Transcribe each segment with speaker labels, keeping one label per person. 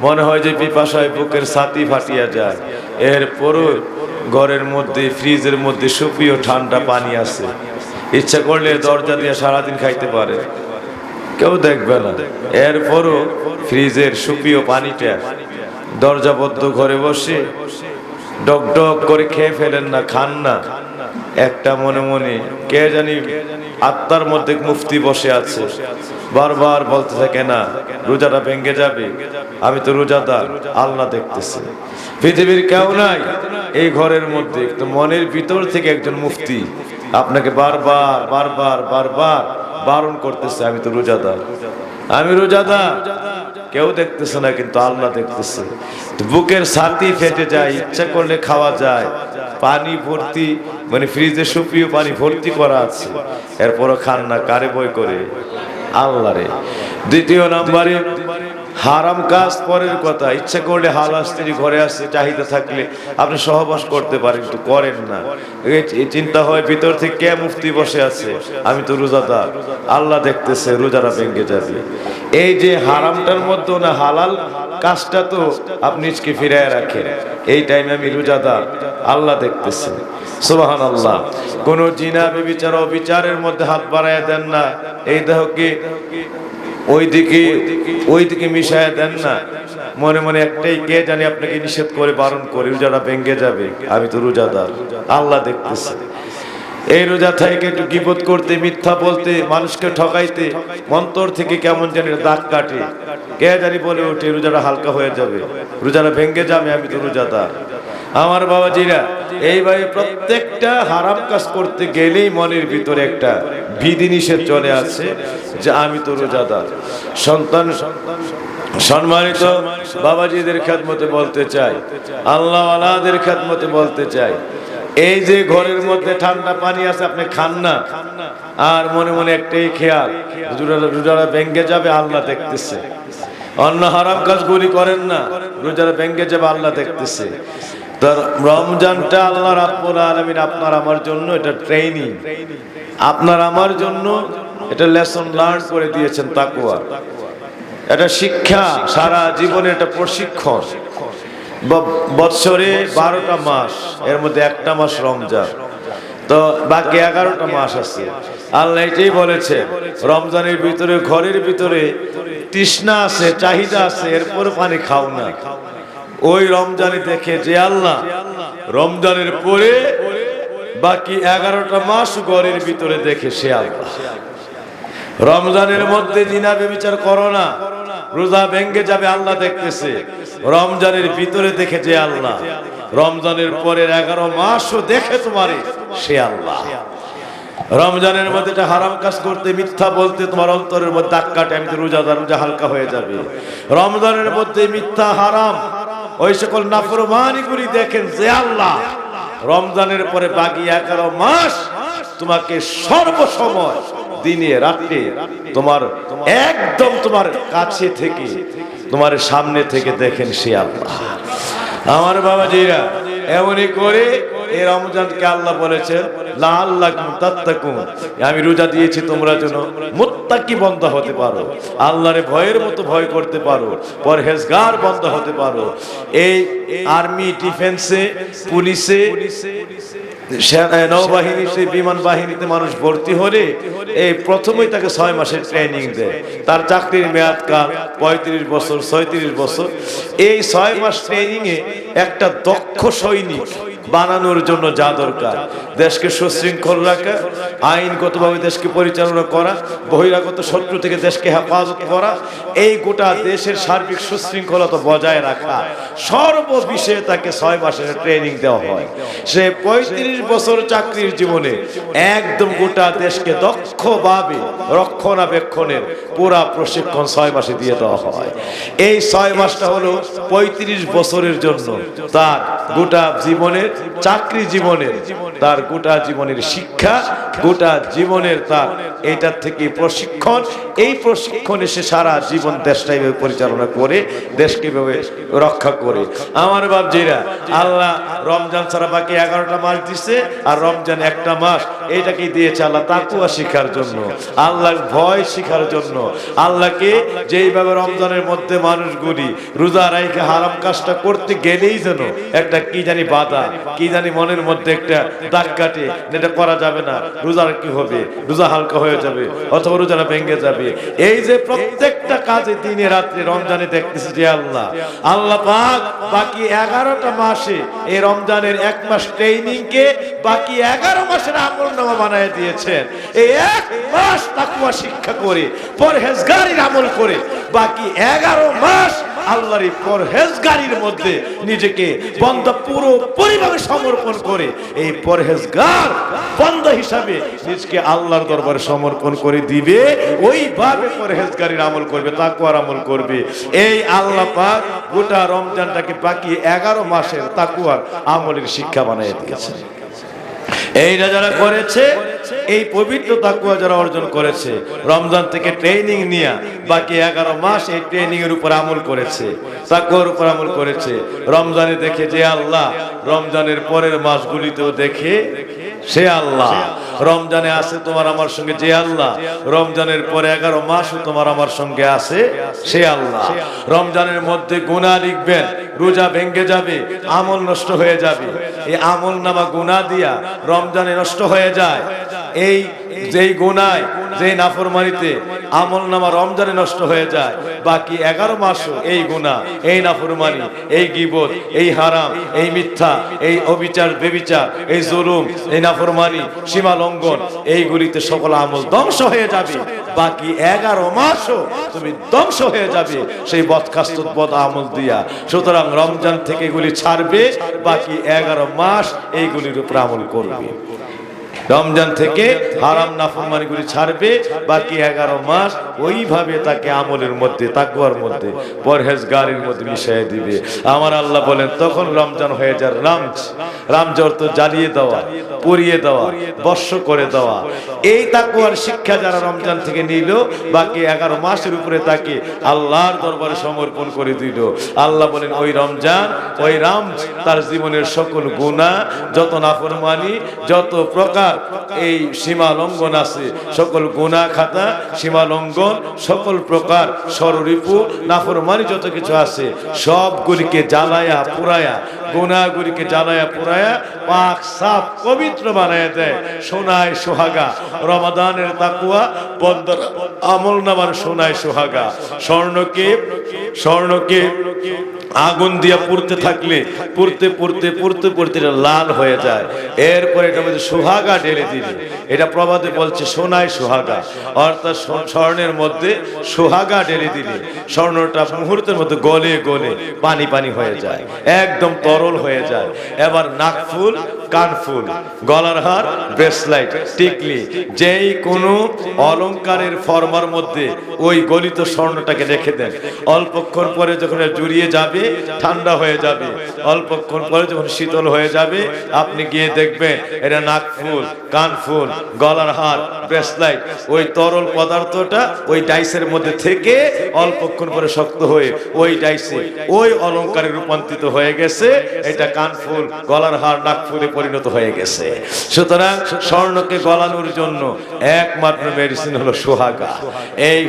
Speaker 1: মনে হয় যে পিপাসায় বুকের ছাতি ফাটিয়া যায়। এরপরও ঘরের মধ্যে, ফ্রিজের মধ্যে সুপ্রিয় ঠান্ডা পানি আছে। ইচ্ছা করলে দরজা দিয়ে সারাদিন খাইতে পারে। কেউ দেখবে না। এরপরও ফ্রিজের সুপ্রিয় পানিটা দরজাবদ্ধ ঘরে বসে ডক ডক করে খেয়ে ফেলেন না, খান না। একটা মনে মনে কে জানি আত্মার মধ্যে মুফতি বসে আছে। বারবার বলতে থাকে, না, রোজাটা ভেঙে যাবে। আমি তো রোজাদার, আল্লাহ দেখতেছি। পৃথিবীর কেউ নাই এই ঘরের মধ্যে। তো মনের ভিতর থেকে একজন মুফতি আপনাকে বারবার বারবার বারবার বারণ করতেছে, আমি তো রোজাদার, আমি রোজাদার। কেউ দেখতেছে না, কিন্তু আল্লাহ দেখতেছে। বুকের ছাতি ফেটে যায়, ইচ্ছা করলে খাওয়া যায়, পানি ভর্তি মানে ফ্রিজে সুপ্রিয় পানি ভর্তি করা আছে। এরপরও খান না, কারে বই করে? আল্লাহ রে দ্বিতীয় নাম্বারে হারাম কাজ পরের কথা। ইচ্ছা করলে হালা স্ত্রী ঘরে আসছে চাহিদা থাকলে আপনি সহবাস করতে পারেন, কিন্তু করেন না। চিন্তা হয় ভিতর থেকে কে মুফতি বসে আছে? আমি তো রোজাদার। আল্লাহ দেখতেছে, রোজারা ভেঙে যাবে। এই যে হারামটার মধ্যে না হালাল, কাজটা তো আপনি নিজকে ফিরায় রাখেন। এই টাইমে আমি রোজাদার। আল্লাহ দেখতেছে। সুবাহান আল্লাহ কোন জিনা বেবিচার অবিচারের মধ্যে হাত বাড়ায় দেন না। এই দেহকে ওই দিকে ওই মিশায় দেন না। মনে মনে একটাই কে জানি আপনাকে নিষেধ করে বারণ করে, রোজাটা ভেঙ্গে যাবে। আমি তো রোজাদার, আল্লাহ দেখতেছে। এই রোজা থেকে একটু গিবত করতে, মিথ্যা বলতে, মানুষকে ঠকাইতে মন্তর থেকে কেমন জানি দাগ কাটে। কে জানি বলে ওঠে, রোজাটা হালকা হয়ে যাবে। রোজাটা ভেঙ্গে যাবে, আমি তো রোজাদার। আমার বাবাজিরা, এইভাবে প্রত্যেকটা হারাম কাজ করতে গেলেই মনের ভিতরে একটা বিধি নিষেধ চলে আছে যে আমি তো রোজাদার। সন্তান, সম্মানিত বাবাজিদের খেদমতে বলতে চাই আল্লাহ আলাদের খেদমতে বলতে চাই, এই যে ঘরের মধ্যে ঠান্ডা পানি আছে, আপনি খান না। আর মনে মনে একটাই খেয়াল রোজারা ভেঙ্গে যাবে, আল্লাহ দেখতেছে। অন্য হারাম কাজগুলি করেন না, রোজারা ভেঙ্গে যাবে, আল্লাহ দেখতেছে। তার রমজানটা আল্লাহ রাব্বুল আলামিন আপনার আমার জন্য এটা ট্রেনিং আপনার আমার জন্য এটা লেসন লার্ন করে দিয়েছেন তাকুয়া এটা শিক্ষা, সারা জীবনে এটা প্রশিক্ষণ। বৎসরে বারোটা মাস, এর মধ্যে একটা মাস রমজান। তো বাকি এগারোটা মাস আছে। আল্লাহ এটাই বলেছে, রমজানের ভিতরে, ঘরের ভিতরে তৃষ্ণা আছে, চাহিদা আছে এরপর পানি খাও না। ওই রমজানে দেখে যে আল্লাহ রমজানের পরে বাকি এগারোটা মাস ঘরের ভিতরে দেখে সে আল্লাহ। রমজানের মধ্যে জিনা বেবিচার করো না, রোজা ভেঙ্গে যাবে আল্লাহ দেখতেছে। রমজানের ভিতরে দেখে যে আল্লাহ, রমজানের পরের এগারো মাসও দেখে তোমারে সে আল্লাহ। রমজানের মধ্যে হারাম কাজ করতে, মিথ্যা বলতে তোমার অন্তরের মধ্যে দাগ কাটে আমি রোজাদার রোজা হালকা হয়ে যাবে। রমজানের মধ্যে মিথ্যা হারাম ওই সকল নাফরমানিগুলি দেখেন যে আল্লাহ রমজানের পরে বাকি এগারো মাস, তোমাকে সর্বসময় দিনে রাত্রে তোমার একদম তোমার কাছে থেকে, তোমার সামনে থেকে দেখেন সে আল্লাহ। আমার বাবাজিরা, এমনই করে এই রমজানকে আল্লাহ আল্লাহ আমি রোজা দিয়েছি তোমরা যেন মুত্তাকি বন্ধ হতে পারো, আল্লাহরে ভয়ের মতো ভয় করতে পারো, পরহেজগার বন্ধ হতে পারো। এই আর্মি ডিফেন্সে, পুলিশে সে- নৌবাহিনীতে বিমান বাহিনীতে মানুষ ভর্তি হলে এই প্রথমেই তাকে ছয় মাসের ট্রেনিং দেয়। তার চাকরির মেয়াদকাল পঁয়ত্রিশ বছর, ছয়ত্রিশ বছর। এই ছয় মাস ট্রেনিং এ একটা দক্ষ সৈনিক বানানোর জন্য যা দরকার। দেশকে সুশৃঙ্খল রাখা, আইনগতভাবে দেশকে পরিচালনা করা, বহিরাগত শত্রু থেকে দেশকে হেফাজত করা, এই গোটা দেশের সার্বিক সুশৃঙ্খলতা বজায় রাখা। সর্ব বিষয়ে তাকে ছয় মাসের ট্রেনিং দেওয়া হয়। সে পঁয়ত্রিশ বছর চাকরির জীবনে একদম গোটা দেশকে দক্ষভাবে রক্ষণাবেক্ষণের পুরা প্রশিক্ষণ ছয় মাসে দিয়ে দেওয়া হয়। এই ছয় মাসটা হলো পঁয়ত্রিশ বছরের জন্য তার গোটা জীবনের চাকরি জীবনের তার গোটা জীবনের শিক্ষা গোটা জীবনের তার এইটার থেকে প্রশিক্ষণ। এই প্রশিক্ষণে সে সারা জীবন দেশটা এইভাবে পরিচালনা করে দেশকে এভাবে রক্ষা করে। আমার বাবজিরা আল্লাহ রমজান ছাড়া বাকি এগারোটা মাস দিছে আর রমজান একটা মাস। এইটাকে দিয়েছে আল্লাহ তাকুয়া শিখার জন্য আল্লাহর ভয় শিখার জন্য। আল্লাহকে যেইভাবে রমজানের মধ্যে মানুষগুলি রোজা রাইখে হারাম কাজটা করতে গেলেই যেন একটা কি জানি বাধা কি জানি মনের মধ্যে একটা দাগ কাটে এটা করা যাবে না, রোজার কি হবে? রোজা হালকা হয়ে যাবে, অথবা রোজাটা ভেঙে যাবে। এই যে প্রত্যেকটা কাজে দিনে রাত্রে রমজানে দেখতেছি যে আল্লাহ আল্লাহ পাক বাকি এগারোটা মাসে এই রমজানের এক মাস ট্রেনিং কে বাকি এগারো মাসের আমল নামা বানায় দিয়েছেন। এই এক মাস তাকুয়া শিক্ষা করে, পরহেজগারির আমল করে, বাকি এগারো মাস আল্লাহর এই পরহেজগারির মধ্যে নিজেকে বন্ধ পুরো পরিভাবে সমর্পণ করে, এই পরহেজগার বন্ধ হিসাবে নিজকে আল্লাহর দরবারে সমর্পণ করে দিবে, ওইভাবে পরহেজগারির আমল করবে তাকুয়ার আমল করবে। এই আল্লাহ পাক গোটা রমজানটাকে বাকি এগারো মাসের তাকুয়ার আমলের শিক্ষা বানিয়ে দিয়েছে এইটা যারা করেছে, এই পবিত্র তাকুয়া যারা অর্জন করেছে, রমজান থেকে ট্রেনিং নিয়ে বাকি এগারো মাস এই ট্রেনিং এর উপর আমল করেছে তাকুয়ার উপর আমল করেছে। রমজানে দেখে যে আল্লাহ, রমজানের পরের মাসগুলিতেও দেখে সে আল্লাহ। রমজানে আছে তোমার আমার সঙ্গে যে আল্লাহ। রমজানের পরে এগারো মাসও তোমার আমার সঙ্গে আছে সে আল্লাহ। রমজানের মধ্যে গুণা লিখবেন, রোজা ভেঙ্গে যাবে, আমল নষ্ট হয়ে যাবে। এই আমল নামা গুণা দিয়া রমজানে নষ্ট হয়ে যায়। এই যেই গুনায়, যেই নাফরমানিতে আমল নামা রমজানে নষ্ট হয়ে যায়, বাকি এগারো মাসও এই গুণা, এই নাফরমানি, এই গিবত, এই হারাম, এই মিথ্যা, এই অবিচার, বেবিচার, এই জুলুম, এই নাফরমানি, সীমা লঙ্ঘন, এইগুলিতে সকল আমল ধ্বংস হয়ে যাবে। বাকি এগারো মাসও তুমি ধ্বংস হয়ে যাবে সেই বদখাস্ত বদ আমল দিয়া। সুতরাং রমজান থেকে এগুলি ছাড়বে, বাকি এগারো মাস এইগুলির উপর আমল করবে। রমজান থেকে হারাম নাফরমানিগুলি ছাড়বে, বাকি এগারো মাস ওইভাবে তাকে আমলের মধ্যে তাকুয়ার মধ্যে, পরহেজগারির মধ্যে মিশিয়ে দিবে। আমার আল্লাহ বলেন, তখন রমজান হয়ে যায় রামজ রামজ অর্থ জ্বালিয়ে দেওয়া পরিয়ে দেওয়া, বর্ষ করে দেওয়া। এই তাকুয়ার শিক্ষা যারা রমজান থেকে নিল, বাকি এগারো মাসের উপরে তাকে আল্লাহর দরবারে সমর্পণ করে দিল। আল্লাহ বলেন, ওই রমজান, ওই রাম, তার জীবনের সকল গুণা যত নাফরমানি, যত প্রকার এই সীমা লঙ্ঘন আছে। সকল গুণা খাতা, সীমা লঙ্ঘন, সকল প্রকার সররিপু নাফরমানি যত কিছু আছে, সবগুলিকে জ্বালায়া, পুরায়া গুণাগুলিকে জ্বালায়া পুরায়া, পাক সাফ পবিত্র বানায় দেয়। সোনায় সোহাগা, রমাদানের তাকুয়া বন্দর আমল নামার সোনায় সোহাগা। স্বর্ণকে স্বর্ণকে আগুন দিয়ে পুড়তে থাকলে, পুড়তে পুড়তে পুড়তে পুড়তে এটা লাল হয়ে যায়। এরপরে এটা বলছে সোহাগা ঢেলে দিলে। এটা প্রবাদে বলছে সোনায় সোহাগা। অর্থাৎ স্বর্ণের মধ্যে সোহাগা ঢেলে দিলে। স্বর্ণটা মুহূর্তের মধ্যে গলে গলে, পানি পানি হয়ে যায়। একদম তরল হয়ে যায়। এবার নাকফুল কানফুল গলার হার ব্রেসলাইট টিকলি। যেই কোনো অলংকারের ফর্মার মধ্যে ওই গলিত স্বর্ণটাকে রেখে দেন। অল্পক্ষণ পরে যখন জুড়িয়ে যাবে, ঠান্ডা হয়ে যাবে। অল্পক্ষণ পরে যখন শীতল হয়ে যাবে, আপনি গিয়ে দেখবেন এটা নাকফুল কানফুল গলার হার ব্রেসলাইট ওই তরল পদার্থটা ওই ডাইসের মধ্যে থেকে অল্পক্ষণ পরে শক্ত হয়ে ওই ডাইসে ওই অলংকারে রূপান্তরিত হয়ে গেছে। এটা কানফুল গলার হার নাকফুলে পরিণত হয়ে গেছে। সুতরাং স্বর্ণকে গলানোর জন্য একমাত্র মেডিসিন হলো সোহাগা। এই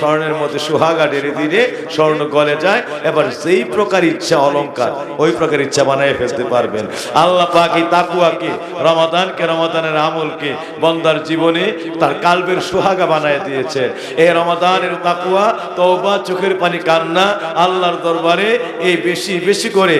Speaker 1: স্বর্ণের মধ্যে সোহাগা ডেরে দিলে স্বর্ণ গলে যায়। এবার যেই প্রকার ইচ্ছা অলংকার, ওই প্রকার ইচ্ছা বানিয়ে ফেলতে পারবেন। আল্লাহ পাক তাকুয়াকে, রমাদানকে, রমাদানের আমলকে, বন্দার জীবনে তার কালবের সোহাগা বানায় দিয়েছে এই রমাদানের তাকুয়া, তওবা, চোখের পানি, কান্না, আল্লাহর দরবারে এই বেশি বেশি করে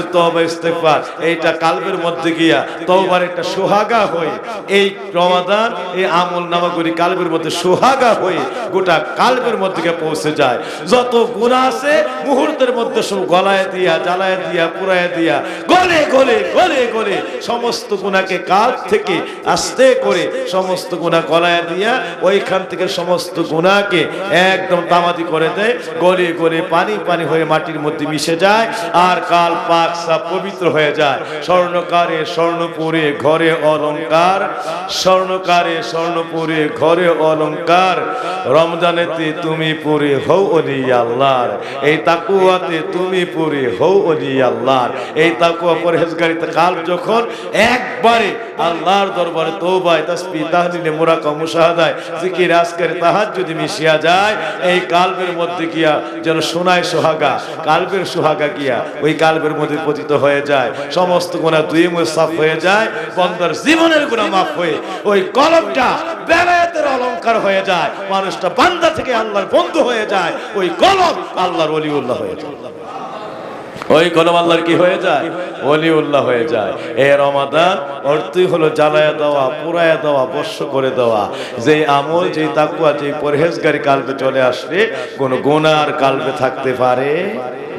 Speaker 1: তাহাজ্জুদ তওবা ইস্তেগফার। এইটা কালবের মধ্যে গিয়া তওবার একটা সোহাগা হয়ে, এই রমাদান, এই আমল নামাগুলি কালবের মধ্যে সোহাগা হয়ে গোটা কালবের মধ্যে গিয়ে পৌঁছে যায়। যত গুণা আছে, মুহূর্তের মধ্যে সব গলায় দিয়া, জ্বালায় দিয়া পুরায় দিয়া, গলে গলে গলে গলে সমস্ত গুণাকে কাল থেকে আস্তে করে সমস্ত গুণা গলায় দিয়া ওইখান থেকে সমস্ত গুণাকে একদম তামাদি করে দেয়। গলে গলে পানি পানি হয়ে মাটির মধ্যে মিশে যায়। আর কাল পাক আকসা পবিত্র হয়ে যায়। স্বর্ণকারে স্বর্ণপুরে ঘরে অলংকার স্বর্ণকারে স্বর্ণপুরে ঘরে অলংকার রমজানেতে তুমি পুরে হও অলি আল্লাহর। এই তাকুয়াতে তুমি পুরে হও অলি আল্লাহর। এই তাকুয়া পরহেজগারিতে কাল যখন একবারে আল্লাহর দরবারে তৌবায় তাসবিহ, তাহলিলে মুরাকা মুশাহাদায়, জিকির, আজকারে তাহাজ যদি মিশিয়া যায়, এই কালবের মধ্যে গিয়া যেন সোনায় সোহাগা, কালবের সোহাগা গিয়া ওই কালবের মধ্যে পতিত হয়ে যায়, সমস্ত গুণা দুই মুসাফ হয়ে যায়, বন্দর জীবনের গুণা মাফ হয়ে ওই কলমটা বেলায়েতের অলংকার হয়ে যায়, মানুষটা বান্দা থেকে আল্লাহর বন্ধু হয়ে যায়, ওই কলম আল্লাহর অলিউল্লাহ হয়ে যায়। ওই কলম আল্লাহর কি হয়ে যায়? অলিউল্লাহ হয়ে যায়। এ রমাদান অর্থই হলো জ্বালায়া দেওয়া, পুরায়া দেওয়া, বর্ষ করে দেওয়া। যে আমল যে তাকুয়া যে পরহেজগারি কালবে চলে আসলে কোনো গুনার কালবে থাকতে পারে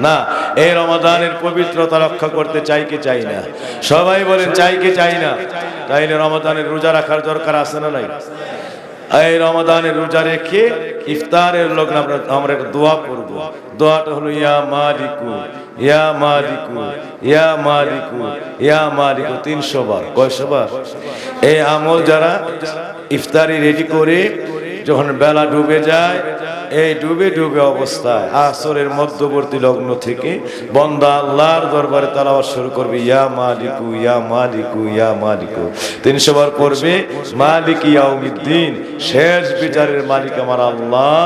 Speaker 1: না। এই রমাদানের পবিত্রতা রক্ষা করতে চাই কি চাই না? সবাই বলেন, চাই কি চাই না? তাইলে রমাদানের রোজা রাখার দরকার আছে না নাই? এই রমাদানের রোজা রেখে ইফতারের লগ্ন আমরা আমরা একটা দোয়া করব। দোয়াটা হলো, ইয়া মালিকু ইয়া মালিকু ইয়া মালিকু ইয়া মালিকু। তিনশো বার। কয়শো বার? এই আমল যারা ইফতারি রেডি করে, যখন বেলা ডুবে যায় এই ডুবে ডুবে অবস্থায় আসরের মধ্যবর্তী লগ্ন থেকে বন্দা আল্লাহর দরবারে তালাওয়াত শুরু করবে, ইয়া মালিকু ইয়া মালিকু ইয়া মালিকু। তিনশো বার পড়বে মালিক ইয়াউমিদ্দিন শেষ বিচারের মালিক আমার আল্লাহ,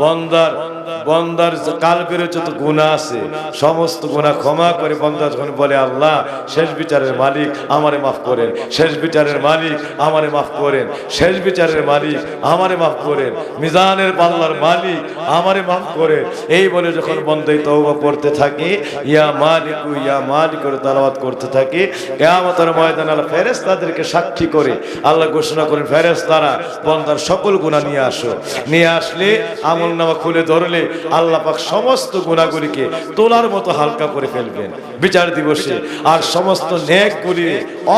Speaker 1: বন্দার বন্দার কাল কালবের যত গুণা আছে। সমস্ত গুণা ক্ষমা করে বন্দা যখন বলে, আল্লাহ, শেষ বিচারের মালিক আমারে মাফ করেন, শেষ বিচারের মালিক আমারে মাফ করেন, শেষ বিচারের মালিক আমারে মাফ করেন, মিজানের পাল্লার মালিক আমারে মাফ করেন। এই বলে যখন বন্দাই তওবা পড়তে থাকি, ইয়া মালিকু, ইয়া মালিক করে তালাওয়াত করতে থাকি, কেয়ামতের ময়দান আল্লাহ ফেরেস তাদেরকে সাক্ষী করে, আল্লাহ ঘোষণা করেন ফেরেস তারা বন্দার সকল গুনাহ নিয়ে আসো। নিয়ে আসলে আমল নামা খুলে ধরলে আল্লাহ পাক সমস্ত গুণাগুলিকে তোলার মতো হালকা করে ফেলবেন। বিচার দিবসে। আর সমস্ত নেকগুলি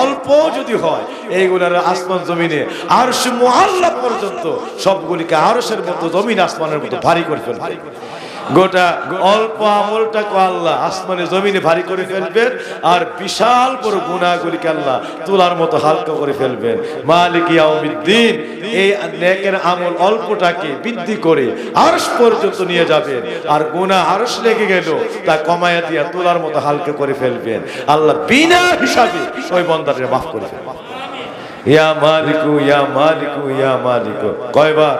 Speaker 1: অল্প যদি হয় এইগুলার আসমান জমিনে আর আল্লাহ পর্যন্ত সবগুলিকে আরসের মতো, জমিন আসমানের মতো ভারী করে ফেলবে গোটা অল্প আমলটাকে আল্লাহ, আসমানে জমিনে ভারী করে ফেলবেন আর বিশাল বড় গুণাগুলিকে আল্লাহ তোলার মতো হালকা করে ফেলবেন। মালিক ইয়াউমিদ্দিন, এই নেকের আমল অল্পটাকে বৃদ্ধি করে আরশ পর্যন্ত নিয়ে যাবেন আর গুনাহ আরশ লেগে গেল, তা কমায়া দিয়া তোলার মতো হালকা করে ফেলবেন। আল্লাহ বিনা হিসাবে ওই বন্দারে মাফ করে ফেলবেন। ইয়া মালিকু ইয়া মালিকু ইয়া মালিকু। কয়বার?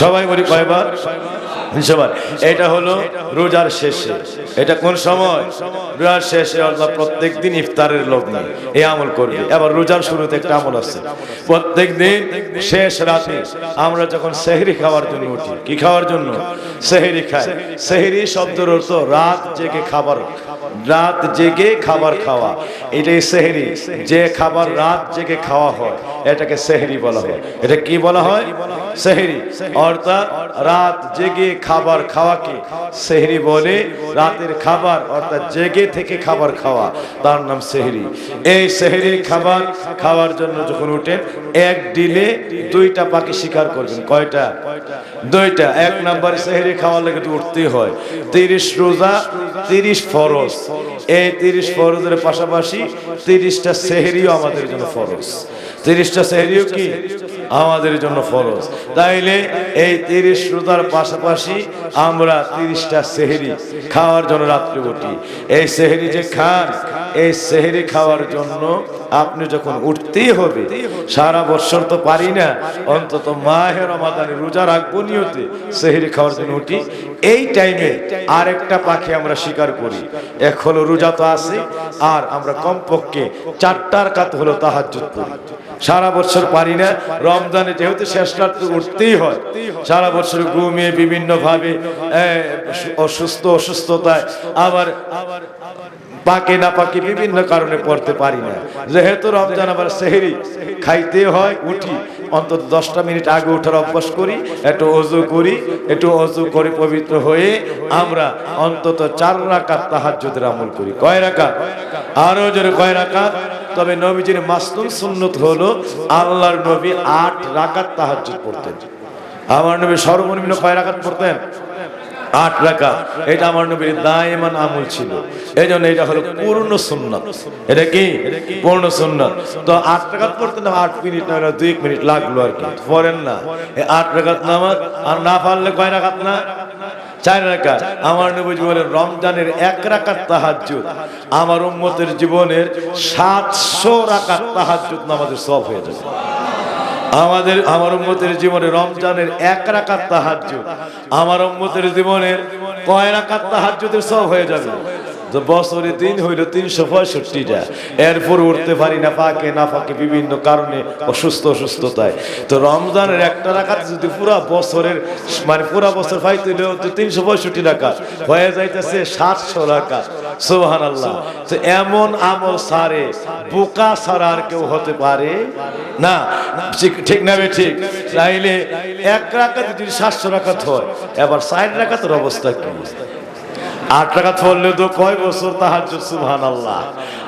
Speaker 1: সবাই বলি কয়বার? এটা হলো রোজার শেষে। এটা কোন সময়? রোজার শেষে আল্লাহ প্রত্যেক দিন ইফতারের লোক নেই এই আমল করবে। এবার রোজার শুরুতে একটা আমল আছে। প্রত্যেক দিন শেষ রাতে আমরা যখন সেহরি খাওয়ার জন্য উঠি, কি খাওয়ার জন্য? সেহরি খাই। সেহরি শব্দের অর্থ রাত জেগে খাবার রাত জেগে খাবার খাওয়া। এটাই সেহরি। যে খাবার রাত জেগে খাওয়া হয়, এটাকে সেহরি বলা হয়। এটা কি বলা হয়? সেহরি। অর্থাৎ রাত জেগে খাবার খাওয়াকে। সেহরি বলে রাতের খাবার, অর্থাৎ জেগে থেকে খাবার খাওয়া। তার নাম সেহরি। এই সেহরির খাবার খাওয়ার জন্য যখন উঠেন, এক ডিলে দুইটা পাখি শিকার করবেন। কয়টা? দুইটা। এক নাম্বার সেহরি খাওয়ার লেগে তো উঠতেই হয়। তিরিশ রোজা, তিরিশ ফরজ। এই তিরিশ ফরজের পাশাপাশি তিরিশটা সেহরিও আমাদের জন্য ফরজ। তিরিশটা সেহরিও কি? আমাদের জন্য ফরজ। তাইলে এই তিরিশ রোজার পাশাপাশি আমরা তিরিশটা সেহরি খাওয়ার জন্য রাত্রে উঠি। এই সেহরি যে খান, এই সেহরি খাওয়ার জন্য আপনি যখন উঠতেই হবে, সারা বছর তো পারি না, অন্তত মাহের রমাদানে রোজা রাখব নিয়তে সেহরি খাওয়ার জন্য উঠি। এই টাইমে আরেকটা পাখি আমরা শিকার করি। এক হলো রোজা তো আছে, আর আমরা কমপক্ষে চারটার কাত হলো তাহাজ্জুদ পড়ি সারা বছর পারি না। রমজানে যেহেতু শেষ রাত্রে উঠতেই হয়। সারা বছর ঘুমিয়ে বিভিন্ন ভাবে অসুস্থ, অসুস্থতায়, আবার পাকে না পাকে বিভিন্ন কারণে পড়তে পারি না। যেহেতু রমজান আবার সেহেরি, খাইতে হয়, উঠি। অন্তত দশটা মিনিট আগে ওঠার অভ্যাস করি, একটু অজু করি, একটু অজু করে পবিত্র হয়ে আমরা অন্তত চার রাকাত তাহাজ্জুদের আমল করি। কয় রাকাত? আরও জোরে কয় রাকাত? তবে নবীজির মাসনুন সুন্নত হলো আল্লাহর নবী আট রাকাত তাহাজ্জুদ পড়তেন। আমার নবী সর্বনিম্ন কয় রাকাত পড়তেন? আট রাখা এটা আমার নবীর দায়মান আমল ছিল। এই জন্য এটা হলো পূর্ণ সুন্নত। এটা কি? পূর্ণ সুন্নত। তো আট রাকাত পড়তে না আট মিনিট না দুই মিনিট লাগল আর কি। পড়েন না। আট রাকাত নামাজ আর না পারলে কয় রাকাত না? চার রাকাত। আমার নবী বলেন, রমজানের এক রাকাত তাহাজ্জুদ। আমার উম্মতের জীবনের সাতশো রাকাত তাহাজ্জুদ নামাজের সব হয়ে যাবে। আমাদের, আমার উম্মতের জীবনে রমজানের এক রাকাত তাহাজ্জুদ। আমার উম্মতের জীবনের কয় রাকাত তাহাজ্জুদের সব হয়ে যাবে? তো বছরে দিন হইল তিনশো পঁয়ষট্টিটা। এরপর উঠতে পারি না পাকে না পাকে বিভিন্ন কারণে অসুস্থ অসুস্থতায়। তো রমজানের একটা রাখাত যদি পুরা বছরের মানে পুরা বছর পাইতে হইলেও তো তিনশো পঁয়ষট্টি টাকা হয়ে যাইতেছে সাতশো টাকা সোহান আল্লাহ তো এমন আমল সারে, বোকা ছাড়া আর কেউ হতে পারে? না, ঠিক- না ঠিক? তাইলে এক রাখাতে যদি সাতশো রাখাত হয়, এবার ষাট রাখাতের অবস্থা কি? আট টাকা পড়লে তো কয় বছর তাহাজ সুবহান আল্লাহ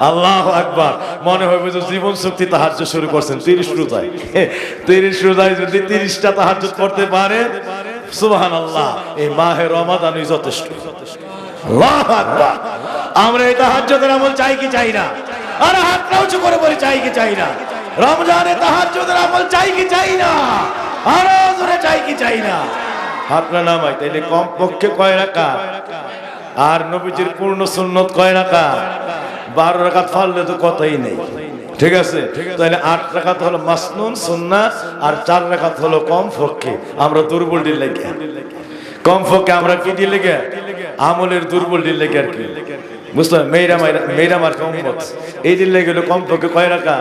Speaker 1: আল্লাহ আকবার। মনে হবে যে জীবন শক্তি তাহাজ শুরু করছেন। তিরিশ রোজায়। তিরিশ রোজায় যদি তিরিশটা তাহাজ করতে পারে সুবহান আল্লাহ এই মাহে রমাদানই যথেষ্ট। আমরা এই তাহাজ্জুদের আমল চাই কি চাই না? আর হাতটা উঁচু করে বলি, চাই কি চাই না? রমজানে তাহাজ্জুদের আমল চাই কি চাই না? আরও জোরে চাই কি চাই না? হাতটা নামাই, তাইলে কম পক্ষে কয় রাখা আর নবীজির পূর্ণ সুন্নত কয় রাখা বারো রাকাত ফাললে তো কথাই নেই। ঠিক আছে? তাহলে আট রাকাত হলো মাসনুন, সুন্না, আর চার রাকাত হলো কম পক্ষে আমরা দুর্বল লেগে। কম পক্ষে আমরা কি ডিল লেগে? আমলের দুর্বল ডিল আর কি। বুঝতে মেয়েরা মেয়েরা মার কম এই ডিল লেগে হলো কম পক্ষে কয় রাখা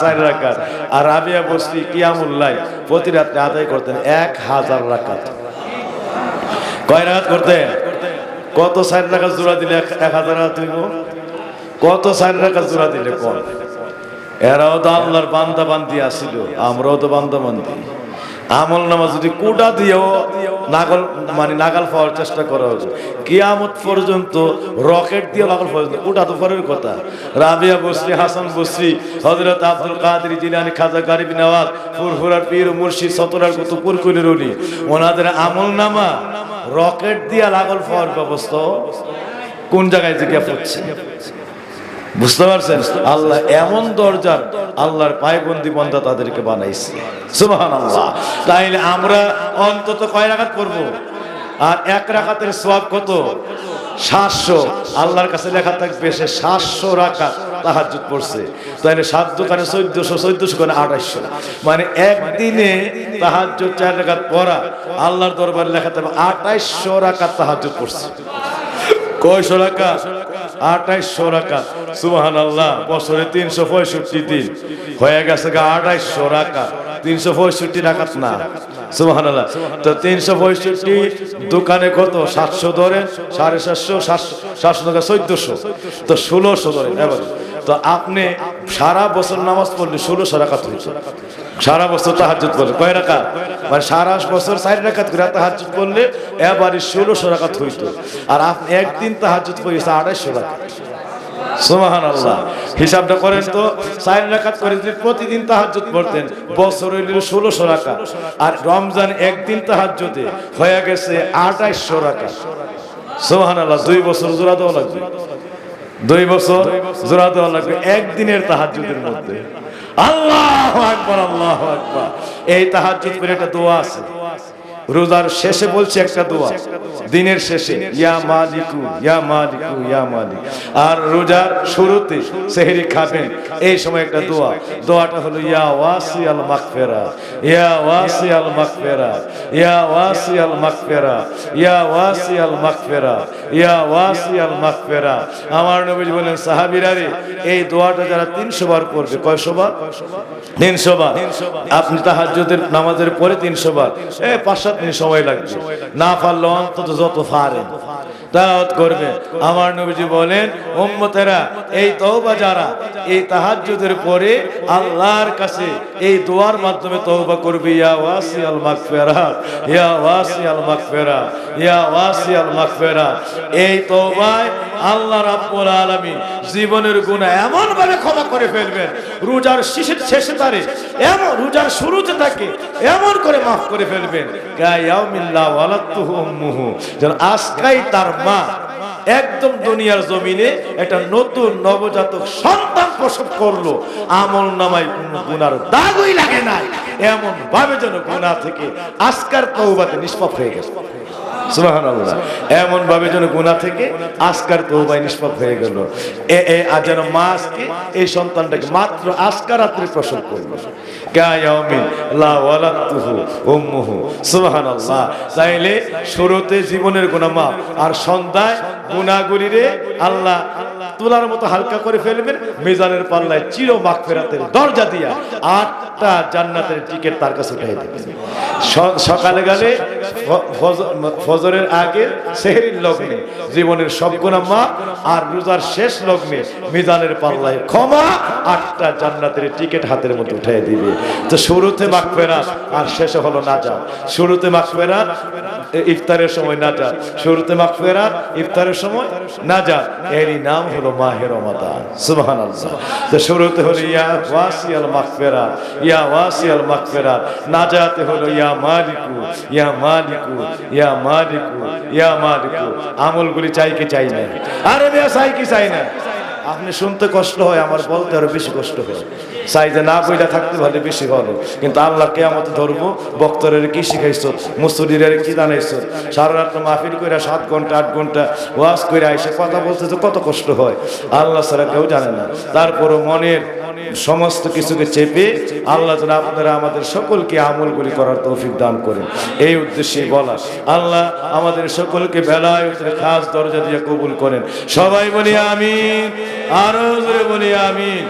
Speaker 1: চার রাকাত। আর রাবিয়া বসতি কিয়ামুল্লাই প্রতি রাত্রে আদায় করতেন এক হাজার রাকাত। কয় রাকাত করতেন? কত ষাট টাকা জোড়া দিলে এক হাজার কত ষাট টাকা জোড়া দিলে কম এরাও তো আল্লাহর বান্দা বান্দি আসিল, আমরাও তো বান্দা বান্দি। আমল নামা যদি কোটা দিয়েও নাগল মানে নাগাল পাওয়ার চেষ্টা করা হচ্ছে কিয়ামত পর্যন্ত রকেট দিয়ে নাগাল পর্যন্ত ওটা তো পরের কথা। রাবিয়া বসরি, হাসান বসরি হজরত আব্দুল কাদের জিলানি, খাজা গারিব নওয়াজ ফুরফুরার পীর মুর্শিদ, সতরার কত পুরকুলের উনি। ওনাদের আমল নামা রকেট দিয়া লাগল পাওয়ার ব্যবস্থা। কোন জায়গায় জিজ্ঞাসা করছে? বুঝতে পারছেন? আল্লাহ এমন দরজার আল্লাহর পায়বন্দি বন্ধা তাদেরকে বানাইছে। সুবহান আল্লাহ তাইলে আমরা অন্তত কয় রাখাত করব আর এক রাখাতের সব কত? সাতশো। আল্লাহর কাছে লেখা থাকবে সে সাতশো রাখা তাহাজুত পড়ছে। তাইলে সাত দোকানে চোদ্দশো চোদ্দশো করে আঠাশশো মানে একদিনে তাহাজুত চার রাখাত পড়া, আল্লাহর দরবারে লেখা থাকবে আঠাইশশো রাখা তাহাজুত পড়ছে। কয়শো রাখা? আঠাইশশো রাখা। সুবাহান আল্লাহ বছরে তিনশো পঁয়ষট্টি দিন। হয়ে গেছে গা আঠাইশশো রাখা। তিনশো পঁয়ষট্টি রাখাত না। সুবাহান আল্লাহ তো তিনশো পঁয়ষট্টি দোকানে কত? সাতশো ধরেন, সাড়ে সাতশো সাতশো টাকা চোদ্দশো। তো ষোলোশো ধরেন তো আপনি সারা বছর নামাজ পড়লে ষোলোশো রাখাত হয়েছে সারা বছর তাহাজুদ পড়লে কয় রাখা মানে সারা বছর চার রাখাত করে তাহাজুদ পড়লে এবারে ষোলোশো রাখাত হইতো। আর আপনি একদিন তাহাজুদ পড়েছে আড়াইশো রাখাত সুমাহান আল্লাহ হিসাবটা করেন তো, চার রাকাত করে যদি প্রতিদিন তাহাজ্জুদ পড়তেন, বছর ষোলোশো রাখা আর রমজান একদিন তাহাজ্জুদে হয়ে গেছে আঠাইশশো রাখা সুমাহান আল্লাহ দুই বছর জোড়া দেওয়া লাগবে। দুই বছর জোড়া দেওয়া লাগবে একদিনের তাহাজ্জুদের মধ্যে। আল্লাহ আকবার আল্লাহ আকবার। এই তাহাজ্জুদ করে একটা দোয়া আছে। রোজার শেষে বলছে একটা দোয়া। দিনের শেষে ইয়া মালিকু ইয়া মালিকু ইয়া মালিক। আর রোজার শুরুতে সেহরি খাবেন এই সময় একটা দোয়া। দোয়াটা হলো ইয়া ওয়াসি আল মাগফিরা ইয়া ওয়াসি আল মাগফিরা ইয়া ওয়াসি আল মাগফিরা ইয়া ওয়াসি আল মাগফিরা ইয়া ওয়াসি আল মাগফিরা আমার নবী বলেন সাহাবীরা রে এই দোয়াটা যারা 300 বার করবে কয়শো বার? 300 বার। আপনি তাহাজ্জুদের নামাজের পরে 300 বার। এ পাঁচ সময় লাগবে। না পারলে অন্তত যত পারেন। তাওয়াত করবে। আমার নবীজি বলেন, উম্মতেরা, এই তওবা যারা, এই তাহাজ্জুদের পরে আল্লাহর কাছে এই দোয়ার মাধ্যমে তওবা করবে। ইয়া ওয়াসি আল মাগফিরা ইয়া ওয়াসি আল মাগফিরা ইয়া ওয়াসি আল মাগফিরা এই তওবায় আল্লাহ রাব্বুল আলামিন জীবনের গুনাহ এমন ভাবে ক্ষমা করে ফেলবেন। রোজার শেষে শেষে তারে, এমন রোজার শুরুতে থাকে এমন করে মাফ করে ফেলবেন। গায়াউমিল্লাহ ওয়ালাতুহু উম্মুহু যেন আজকাই তার মা, একদম দুনিয়ার জমিনে একটা নতুন নবজাতক সন্তান প্রসব করল। আমল নামায় কোনো গুনার দাগই লাগে না এমন ভাবে যেন গুণা থেকে আজকার তৌবাতে নিষ্পাপ হয়ে গেছে। সুবহানাল্লাহ। এমন ভাবে যেন গুনাহ থেকে আজকার নিষ্পাপ হয়ে গেল। এ এ আজ যেন মা এই সন্তানটাকে মাত্র আজকার রাত্রে প্রসব জীবনের আর সন্ধ্যায় আল্লাহ তুলার মতো হালকা করে ফেলবেন, মিজানের পাল্লায় চির মাগফিরাতের দরজা দিয়া আটটা জান্নাতের টিকিট তার কাছে সকালে গেলে ফজরের আগে সেহরির লগ্নে, জীবনের সব গুণা মাপ আর রোজার শেষ লগ্নে মিজানের পাল্লায় ক্ষমা আটটা জান্নাতের টিকিট হাতের মধ্যে উঠাই দিবে। তো শুরুতে মাগফিরাত আর শেষে হলো নাজাত। শুরুতে মাগফিরাত এ- ইফতারের সময় নাজাত। শুরুতে মাগফিরাত ইফতারের সময় নাজাত। এরই নাম হলো মাহে রমাদান। সুবহানাল্লাহ। তো শুরুতে হলো ইয়া ওয়াসিয়াল মাগফিরাত ইয়া ওয়াসিয়াল মাগফিরাত নাজাতে হলো ইয়া মালিকু, ইয়া মালিকু ইয়া মালিকু ইয়া মালিকু। আমলগুলি চাই কি চাই না? আরে চাই কি চাই না? আপনি শুনতে কষ্ট হয়, আমার বলতে আরও বেশি কষ্ট হয়। চাই যে না বইটা থাকতে ভালো বেশি ভালো। কিন্তু আল্লাহ আমাদের ধরবো বক্তরের কি শিখাইছ মুসুরির কি জানাইছ? সারা রাত মাহফিল কইরা সাত ঘণ্টা, আট ঘণ্টা ওয়াজ করে আইসে কথা বলতে তো কত কষ্ট হয়। আল্লাহ ছাড়া কেউ জানে না। তারপরও মনের সমস্ত কিছুকে চেপে আল্লাহ যেন আপনারা আমাদের সকলকে আমলগুলি করার তৌফিক দান করেন। এই উদ্দেশ্যে বলা। আল্লাহ আমাদের সকলকে বেলায় খাস দরজা দিয়ে কবুল করেন। সবাই বলি আমিন। আরও জোরে বলি আমিন